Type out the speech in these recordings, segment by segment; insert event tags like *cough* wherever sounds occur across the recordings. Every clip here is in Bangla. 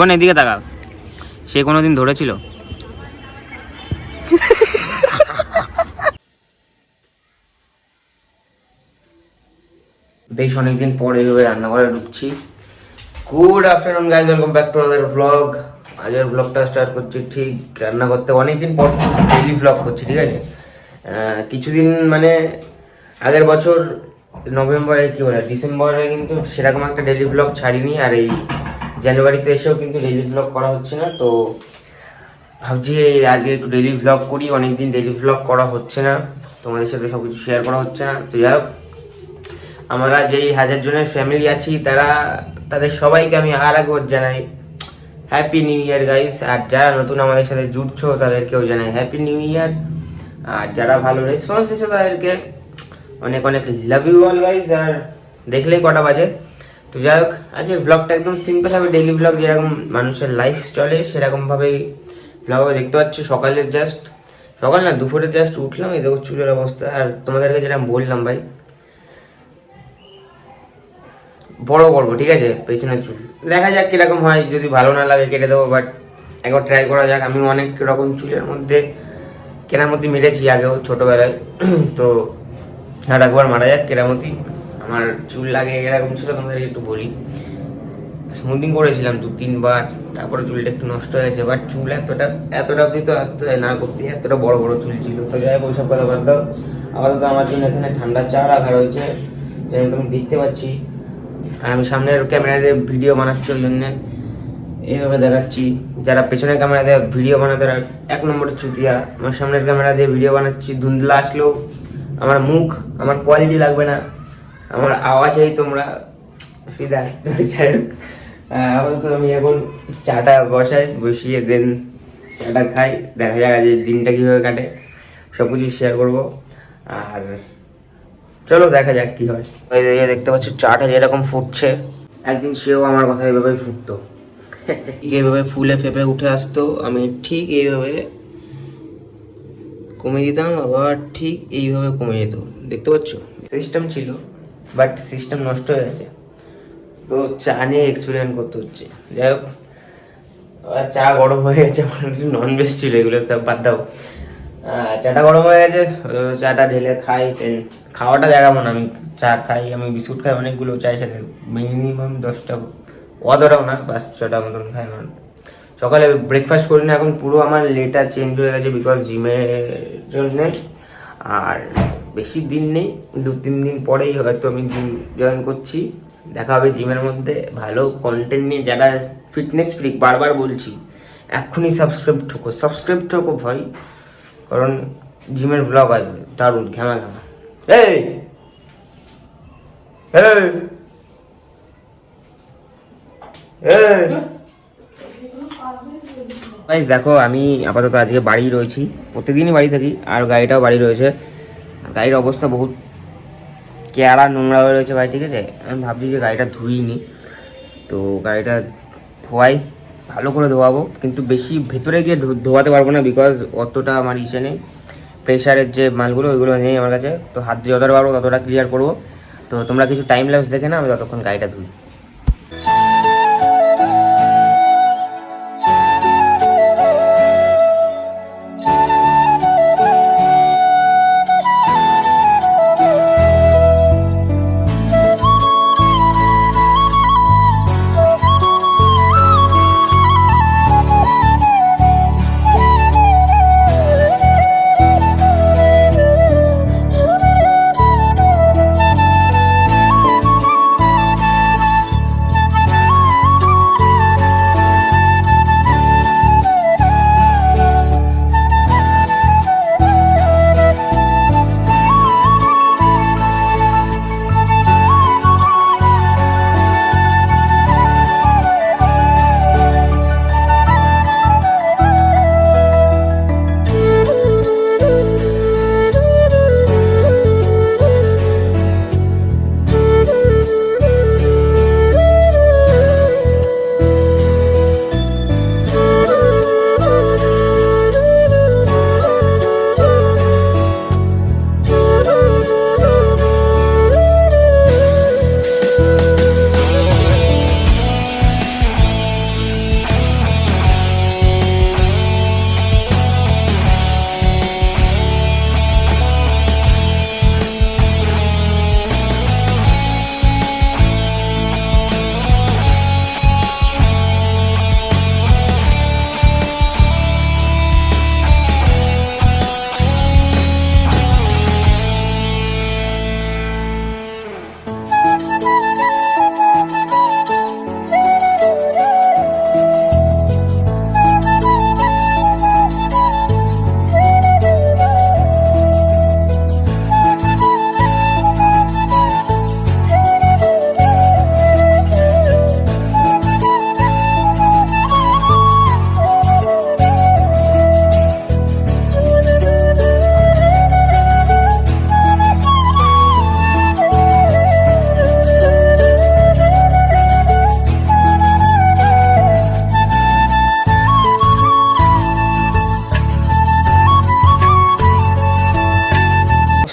বোন এদিকে তাকা সে কোনোদিন ধরেছিল? বেশ অনেকদিন পরে এভাবে রান্নাঘরে ঢুকছি। Good afternoon guys welcome back to আমাদের ব্লগ আজকের ব্লগটা স্টার্ট করছি ঠিক রান্না করতে অনেকদিন পর ডেইলি ব্লগ করছি, ঠিক আছে? কিছুদিন মানে আগের বছর নভেম্বরে কি বলে ডিসেম্বরে কিন্তু সেরকম একটা ডেলি ব্লগ ছাড়িনি। আর এই জানুয়ারিতে এসেও কিন্তু ডেইলি ব্লগ করা হচ্ছে না, তো ভাবছি আজকে একটু ডেইলি ভ্লগ করি, অনেকদিন ডেইলি ভ্লগ করা হচ্ছে না, তোমাদের সাথে সব কিছু শেয়ার করা হচ্ছে না, তো যাই হোক, আমরা যেই হাজার জনের ফ্যামিলি আছি, তারা, তাদের সবাইকে আমি আর একবার জানাই হ্যাপি নিউ ইয়ার গাইস আর যারা নতুন আমাদের সাথে জুড়ছো তাদেরকেও জানাই হ্যাপি নিউ ইয়ার আর যারা ভালো রেসপন্স দিচ্ছে তাদেরকে অনেক অনেক লাভ ইউ অল গাইস আর দেখলেই কটা বাজে। তো যাই হোক আজকের ব্লগটা একদম সিম্পল হবে ডেইলি ব্লগ যেরকম মানুষের লাইফ চলে সেরকমভাবেই ব্লগ দেখতে পাচ্ছ, সকালের জাস্ট সকাল না, দুপুরে জাস্ট উঠলাম, এই দেখো চুলের অবস্থা। আর তোমাদেরকে যেটা বললাম ভাই, বড় করব, ঠিক আছে? পেছনের চুল। দেখা যাক কীরকম হয়, যদি ভালো না লাগে কেটে দেবো বাট একবার ট্রাই করা যাক। আমি অনেক রকম চুলের মধ্যে কেনামতি মেরেছি আগেও ছোটোবেলায়। *clears throat* তো আর একবার মারা যাক কেরামতি আমার চুল লাগে এরকম ছিল, তোমাদের একটু বলি। স্মুথিং করেছিলাম দু, তিনবার, তারপরে চুলটা একটু নষ্ট হয়েছে বাট চুল এতটা এতটা অব্দি তো আসতে হয় না করতে এতটা বড় বড় চুল ছিল। তো যাই হোক, ওইসব কথা দাও। আপাতত আমার জন্য এখানে ঠান্ডা চা রাখা রয়েছে যেমন আমি দেখতে পাচ্ছি। আর আমি সামনের ক্যামেরা দিয়ে ভিডিও বানাচ্ছি, ওই জন্যে এইভাবে দেখাচ্ছি। যারা পেছনের ক্যামেরা দিয়ে ভিডিও বানাতে এক নম্বরের চুতিয়া। আমার সামনের ক্যামেরা দিয়ে ভিডিও বানাচ্ছি, ধুন্দলা আসলেও। আমার মুখ, আমার কোয়ালিটি লাগবে না। আমার আওয়াজেই তোমরা, ফিদা, যাই হোক। আপাতত আমি এখন চাটা বসাই, বসিয়ে দেন চাটা খাই, দেখা যাক আজ দিনটা কীভাবে কাটে। সব কিছু শেয়ার করব। আর চলো দেখা যাক কি হয়। যে দেখতে পাচ্ছ, চাটা যেরকম ফুটছে, একদিন সেও আমার কথা এইভাবে ফুটতো। এইভাবে ফুলে ফেপে উঠে আসতো, আমি ঠিক এইভাবে কমিয়ে দিতাম, আবার ঠিক এইভাবে কমে যেত দেখতে পাচ্ছ? সিস্টেম ছিল। বাট সিস্টেম নষ্ট হয়ে গেছে। তো চা নিয়ে এক্সপেরিমেন্ট করতে হচ্ছে। যাই হোক চা গরম হয়ে গেছে, আমার নন ভেজ ছিল, এগুলো সব বাদ দাও। চাটা গরম হয়ে গেছে চাটা ঢেলে খাই খাওয়াটা দেখাবো না, আমি চা খাই, আমি বিস্কুট খাই, অনেকগুলো চায়ের সাথে মিনিমাম দশটা, অতটাও না, বাস ছটা মতন খাই আমার। সকালে ব্রেকফাস্ট করি না, এখন পুরো আমার লেটা চেঞ্জ হয়ে গেছে বিকজ জিমের জন্যে, আর বেশি দিন নেই দু তিন দিন পরেই হয়তো আমি জিম জয়েন করছি। দেখা হবে জিমের মধ্যে। ভালো কন্টেন্ট নিয়ে যারা ফিটনেস ফ্রিক বারবার বলছি এক্ষুনি সাবস্ক্রাইব ঠোকো। সাবস্ক্রাইব ঠোকো ভাই কারণ জিমের ব্লগ আসবে। দারুণ ঘ্যামা ঘ্যামা এই! দেখো আমি আপাতত আজকে বাড়ি রয়েছি। প্রত্যেকদিনই বাড়ি থাকি আর গাড়িটাও বাড়ি রয়েছে। গাড়ির অবস্থা বহুত কেয়ারা নোংরা হয়ে রয়েছে ভাই, ঠিক আছে? আমি ভাবছি যে গাড়িটা ধুইনি তো গাড়িটা ধোয়াই, ভালো করে ধোয়াবো, কিন্তু বেশি ভেতরে গিয়ে ধোয়াতে পারব না বিকজ অতটা আমার ইসে নেই। প্রেশারের যে মালগুলো, ওইগুলো নেই আমার কাছে। তো হাত দিয়ে যতটা পারব ততটা ক্লিয়ার করব। তো তোমরা কিছু টাইম ল্যাপস দেখে না আমি ততক্ষণ গাড়িটা ধুই।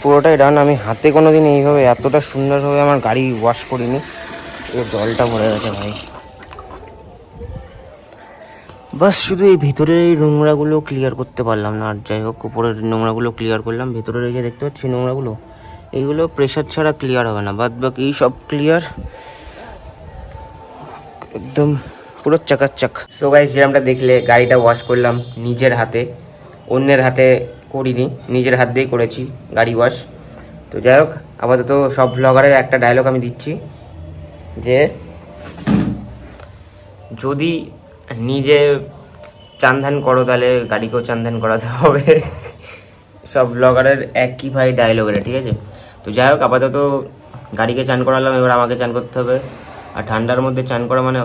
পুরোটাই ডান আমি হাতে কোনো দিন এইভাবে এতটা সুন্দরভাবে আমার গাড়ি ওয়াশ করিনি। এই জলটা ভরে গেছে ভাই। বাস, শুধু এই ভিতরের এই নোংরাগুলো ক্লিয়ার করতে পারলাম না। আর যাই হোক, উপরের নোংরাগুলো ক্লিয়ার করলাম। ভেতরের এই যে দেখতে পাচ্ছি নোংরাগুলো, এইগুলো প্রেশার ছাড়া ক্লিয়ার হবে না। বাদ বাকি সব ক্লিয়ার একদম পুরো চাকাচাক সো গাইস যেরকমটা দেখলে, গাড়িটা ওয়াশ করলাম নিজের হাতে। অন্যের হাতে করিনি, নিজের হাত দিয়েই করেছি, গাড়ি ওয়াশ। তো যাই হোক, আপাতত সব ব্লগারের একটা ডায়লগ আমি দিচ্ছি, যে যদি নিজে চান্ধান করো তাহলে গাড়িকেও চান্ধান করাতে হবে। সব ব্লগারের একই ভাই ডায়লগ এটা ঠিক আছে? তো যাই হোক, আপাতত গাড়িকে চান করালাম, এবার আমাকে চান করতে হবে। আর ঠান্ডার মধ্যে চান করা মানে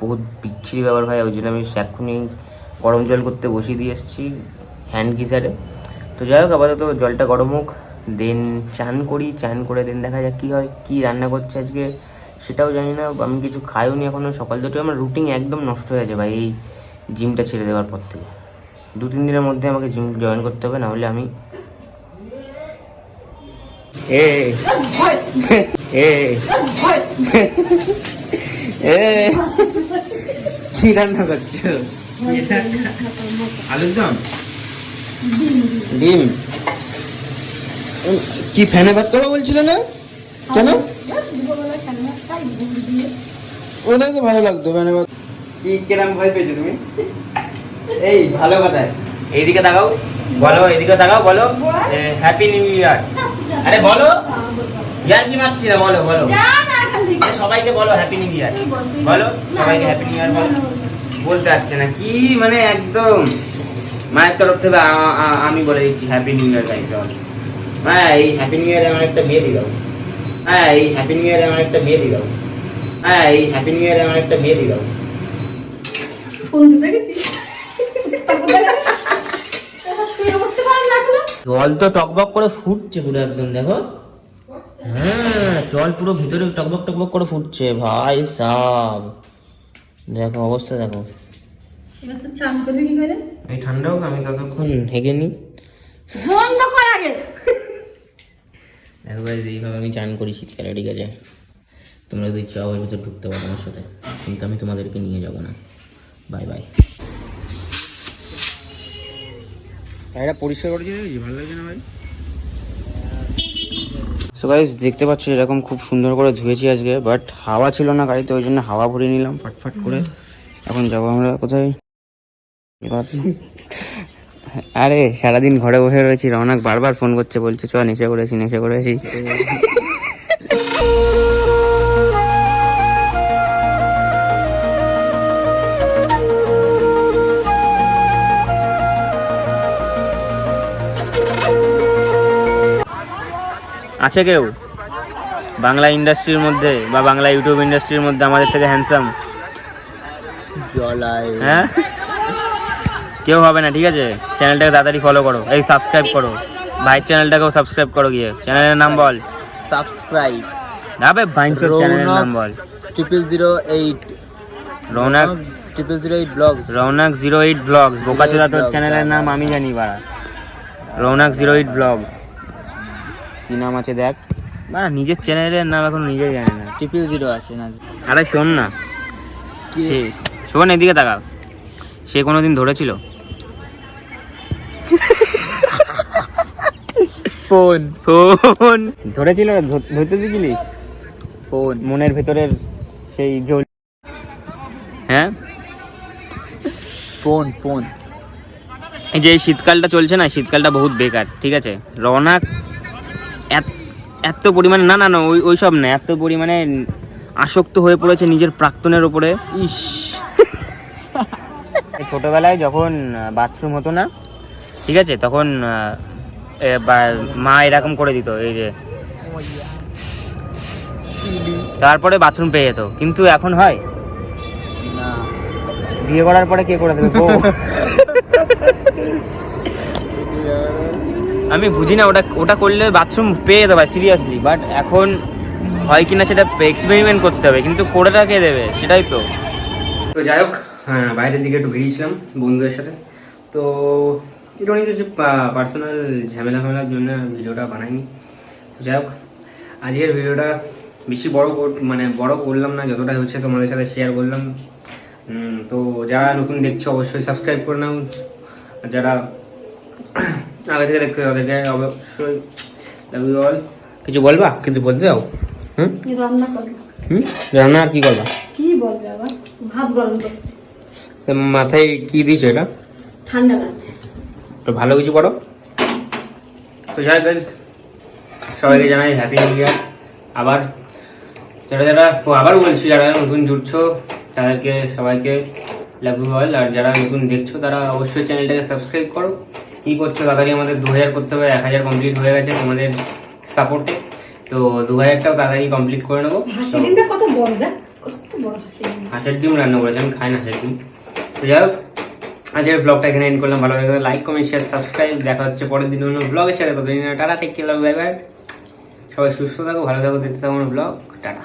বহুত বিচ্ছিরি ব্যাপার ভাই, ওই জন্য আমি এক্ষুনি গরম জল করতে বসিয়ে দিয়ে এসেছি। হ্যান্ড গিজারে। তো যাই হোক আপাতত জলটা গরম হোক, দেন চান করি, চান করে দেন দেখা যাক কী হয়, কী রান্না করছে আজকে, সেটাও জানি না, আমি কিছু খাইও নি এখনও সকাল দুটো আমার রুটিন একদম নষ্ট হয়ে ভাই, এই জিমটা ছেড়ে দেওয়ার পর থেকে। দু, তিন দিনের মধ্যে আমাকে জিম জয়েন করতে হবে নাহলে আমি এ, কি রান্না করছ? আলুর দম? ডিম। কি ফ্যানে ভাত করো বলছিলে না? কেন? ওটাই তো ভালো লাগতো ফ্যানে ভাত। কি কিরম ভয় পেয়েছ তুমি? এই ভালো কথা এইদিকে তাকাও। বলো এইদিকে তাকাও বলো। হ্যাপি নিউ ইয়ার আরে বলো। ইয়ার কি মারছি না বলো বলো। সবাইকে বলো হ্যাপি নিউ ইয়ার বলো সবাইকে হ্যাপি নিউ ইয়ার বলো। বলতে পারছে না। কি মানে একদম মায়ের তরফ থেকে আমি বলে দিচ্ছি হ্যাপি নিউ ইয়ার গাইতে হ্যাঁ এই হ্যাপি নিউ ইয়ারে আমার একটা বিয়ে দিয়ে দাও হ্যাঁ এই হ্যাপি নিউ ইয়ারে আমার একটা বিয়ে দিয়ে দাও হ্যাঁ এই হ্যাপি নিউ ইয়ারে আমার একটা বিয়ে দিয়ে দাও জল তো টকবক করে ফুটছে পুরো একদম দেখো। হ্যাঁ জল পুরো ভিতরে টকবক টকবক করে ফুটছে ভাই সাব। দেখো অবস্থা দেখো। এবার তো চান করবি কি করে? এই ঠান্ডা হোক আমি ততক্ষণ হেগে নি বন্ধ কর আগে। একবার এইভাবে আমি চান করি শীতকালে ঠিক আছে? তোমরা যদি চাও এর ভিতরে ঢুকতে পারো আমার সাথে। কিন্তু আমি তোমাদেরকে নিয়ে যাব না। বাই বাই এটা পরিষ্কার করেছি ভালো লাগছে না ভাই। সো গাইজ দেখতে পাচ্ছ এরকম খুব সুন্দর করে ধুয়েছি আজকে বাট হাওয়া ছিল না গাড়িতে ওই জন্য হাওয়া ভরিয়ে নিলাম ফাটফাট করে। এখন যাব আমরা কোথায়? *laughs* আরে সারাদিন ঘরে বসে রয়েছি রওনাক বারবার ফোন করছে বলছে চ নেশা করেছি নেশা করেছি আছে কেউ? বাংলা ইন্ডাস্ট্রির মধ্যে বা বাংলা ইউটিউব ইন্ডাস্ট্রির মধ্যে আমাদের থেকে হ্যান্ডসাম হ্যাঁ? কেউ হবে না ঠিক আছে? চ্যানেলটাকে তাড়াতাড়ি ফলো করো। এই সাবস্ক্রাইব করো। ভাইয়ের চ্যানেলটাকেও সাবস্ক্রাইব করো গিয়ে। চ্যানেলের নাম বল। সাবস্ক্রাইব আবে ভাইঞ্চোর চ্যানেলের নাম বল। Triple zero eight Rounak triple zero eight vlogs Rounak zero eight vlogs বোকাচোদা তোর চ্যানেলের নাম আমি জানি বাড়া। রৌনক জিরো এইট ব্লগস কি নাম আছে দেখ? না নিজের চ্যানেলের নাম এখন নিজেই জানি না। ট্রিপল জিরো আছে না। আরে শোন না। শোন এদিকে তাকা সে কোনোদিন ধরেছিল? ফোন। ফোন। ধরেছিল ধর- ধরতে দিয়েছিলিস? ফোন। মনের ভেতরের সেই জল হ্যাঁ? Phone phone. এই যে এই শীতকালটা চলছে না শীতকালটা বহুত বেকার ঠিক আছে? রওনাক এত- পরিমাণে না না না ওই ওই সব না এত পরিমাণে আসক্ত হয়ে পড়েছে নিজের প্রাক্তনের ওপরে। ইস। এই ছোটবেলায় যখন বাথরুম হতো না ঠিক আছে তখন মা এরকম করে দিত এই যে। তারপরে বাথরুম পেয়ে যেত কিন্তু এখন হয়? না। বিয়ে করার পরে কে করে দেবে আমি বুঝি না ওটা ওটা করলে বাথরুম পেয়ে যেতে পারে সিরিয়াসলি বাট এখন হয় কিনা সেটা এক্সপেরিমেন্ট করতে হবে কিন্তু কোড়াটা কে দেবে সেটাই তো। তো যাই হোক হ্যাঁ বাইরের দিকে একটু বেরিয়েছিলাম বন্ধুদের সাথে। তো এটা অনেক কিছু পার্সোনাল ঝামেলা ফামেলার জন্য ভিডিওটা বানাইনি। তো যাই হোক আজকের ভিডিওটা বেশি বড় মানে বড় করলাম না যতটা হচ্ছে তোমাদের সাথে শেয়ার করলাম। তো যারা নতুন দেখছ অবশ্যই সাবস্ক্রাইব করে নাও। যারা আগে থেকে দেখছ তাদেরকে অবশ্যই লাভ ইউ অল কিছু বলবা? কিন্তু বলতে দাও হুম? রান্না করব? হুম? রান্না আর কি করবা? কি বলবে আবার? ভাত গরম করছে। তো মাথায় কি দিয়েছ এটা? ঠান্ডা লাগছে। তো ভালো কিছু করো তো যাই গাইজ সবাইকে জানাই হ্যাপি নিউ ইয়ার আবার যারা যারা আবার বলছি যারা নতুন জুড়ছো তাদেরকে সবাইকে লাভ ইউ অল আর যারা নতুন দেখছ তারা অবশ্যই চ্যানেলটাকে সাবস্ক্রাইব করো। কী করছ তাড়াতাড়ি আমাদের দু হাজার করতে হবে এক হাজার কমপ্লিট হয়ে গেছে তোমাদের সাপোর্টে তো দু হাজারটাও তাড়াতাড়ি কমপ্লিট করে নেব। হাঁসের ডিম রান্না করেছি আমি খাই না হাঁসের ডিম। তো যাই হোক আজকের ব্লগটা এখানে এন্ড করলাম। ভালো লাগে লাইক কমেন্ট শেয়ার সাবস্ক্রাইব দেখা হচ্ছে পরের দিন অন্য ব্লগের সাথে। কতদিন টাটা ঠিক ছিল বাই বাই সবাই সুস্থ থাকো, ভালো থাকো, দেখতে থাকো ব্লগ টাটা।